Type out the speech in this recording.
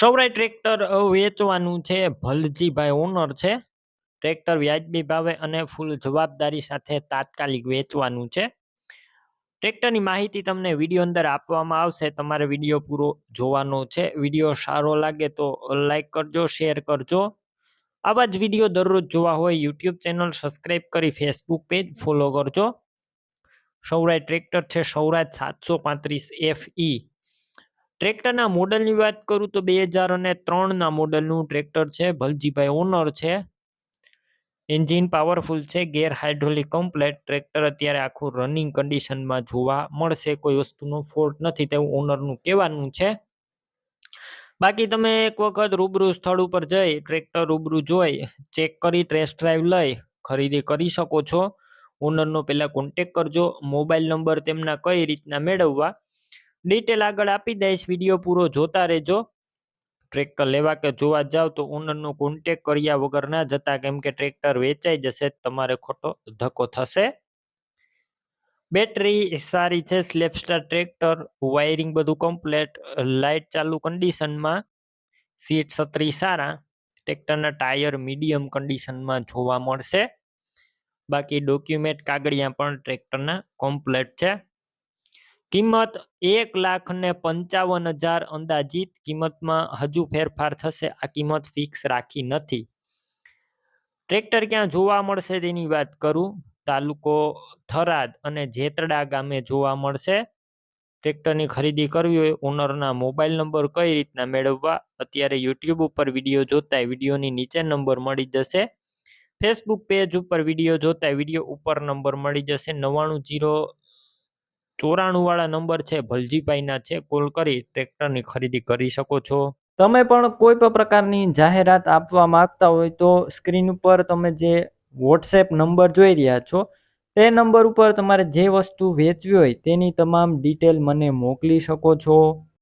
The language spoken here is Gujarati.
સૌરાય ટ્રેક્ટર વેચવાનું છે. ભલજીભાઈ ઓનર છે. ટ્રેક્ટર વ્યાજબી ભાવે અને ફૂલ જવાબદારી સાથે તાત્કાલિક વેચવાનું છે. ટ્રેક્ટરની માહિતી તમને વીડિયો અંદર આપવામાં આવશે. તમારે વીડિયો પૂરો જોવાનો છે. વીડિયો સારો લાગે તો લાઈક કરજો, શેર કરજો. આવા જ વીડિયો દરરોજ જોવા હોય યુટ્યુબ ચેનલ સબસ્ક્રાઈબ કરી ફેસબુક પેજ ફોલો કરજો. સૌરાય ટ્રેક્ટર છે. સૌરાજ સાતસો પાંત્રીસ એફ ઈ. ટ્રેક્ટરના મોડલની વાત કરું તો બે હજાર અને ત્રણના મોડલનું ટ્રેક્ટર છે, ભલજીભાઈ ઓનર છે. એન્જિન પાવરફુલ છે, ગેર હાઇડ્રોલિક કમ્પ્લેટ ટ્રેક્ટર અત્યારે આખું રનિંગ કન્ડિશનમાં જોવા મળશે, કોઈ વસ્તુનો ફોલ્ટ નથી, તેવું ઓનરનું કહેવાનું છે. બાકી તમે એક વખત રૂબરૂ સ્થળ ઉપર જઈ, ટ્રેક્ટર રૂબરૂ જોઈ, ચેક કરી ટેસ્ટ ડ્રાઈવ લઈ, ખરીદી કરી શકો છો. ઓનરનો પહેલાં કોન્ટેક કરજો, મોબાઈલ નંબર તેમના કઈ રીતના મેળવવા ડિટેલ આગળ આપી દઈશ. વીડિયો પૂરો જોતા રહેજો. ટ્રેક્ટર લેવા કે જોવા જાવ તો ઓનરનો કોન્ટેક કર્યા વગર ના જતા. કેમ કે ટ્રેક્ટર વેચાઈ જશે તમારે ખોટો ધક્કો થશે. બેટરી સારી છે સ્લેપસ્ટાર ટ્રેક્ટર વાયરિંગ બધું કમ્પ્લેટ લાઇટ ચાલુ કન્ડિશનમાં સીટ છત્રી સારા ટ્રેક્ટરના ટાયર મીડિયમ કન્ડિશનમાં જોવા મળશે. બાકી ડોક્યુમેન્ટ કાગળિયા પણ ટ્રેક્ટરના કમ્પ્લેટ છે. કિંમત એક લાખ ને પંચાવન હજાર અંદાજિત કિંમતમાં હજુ ફેરફાર થશે. આ કિંમત ફિક્સ રાખી નથી. ટ્રેક્ટર ક્યાં જોવા મળશે તેની વાત કરું. તાલુકો થરાદ અને જેતડા ગામે જોવા મળશે. ટ્રેક્ટરની ખરીદી કરવી હોય, ઓનરના મોબાઈલ નંબર કઈ રીતના મેળવવા? અત્યારે યુટ્યુબ ઉપર વીડિયો જોતા વિડીયોની નીચે નંબર મળી જશે. ફેસબુક પેજ ઉપર વીડિયો જોતા વીડિયો ઉપર નંબર મળી જશે. નવ્વાણું જીરો ચોરાણું વાળા નંબર છે, ભલજીભાઈના છે, કોલ કરી ટ્રેક્ટરની ખરીદી કરી શકો છો. તમે પણ કોઈ પણ પ્રકારની જાહેરાત આપવા માંગતા હોય તો સ્ક્રીન ઉપર તમે જે વોટ્સએપ નંબર જોઈ રહ્યા છો, તે નંબર ઉપર તમારે જે વસ્તુ વેચવી હોય તેની તમામ ડિટેલ મને મોકલી શકો છો.